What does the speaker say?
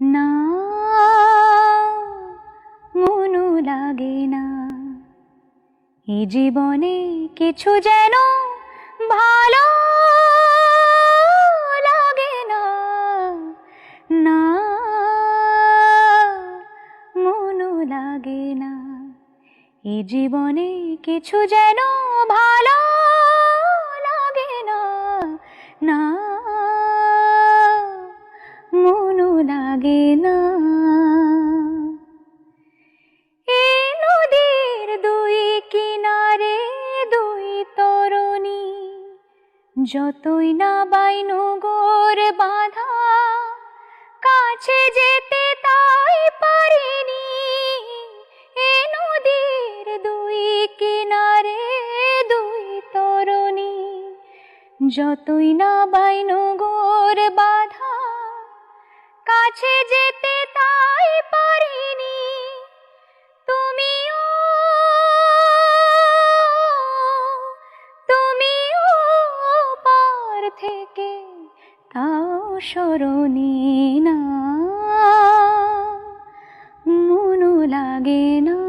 না, মনু লাগে না। এ জীবনে কিছু যেন ভালো লাগে না। না, মনু লাগে না। এ জীবনে কিছু যেন ভালো লাগে না। না লাগে না। এই নদীর দুই কিনারে দুই তরণী, যতই না বাইনু গোর বাঁধা, কাছে যেতে তাই পারিনি। এ নদীর দুই কিনারে দুই তরণী, যতই না বাইনু গোর কাছে যেতে তাই পারিনি। তুমিও তুমিও পার থেকে তাও সরণি না। মনো লাগে না।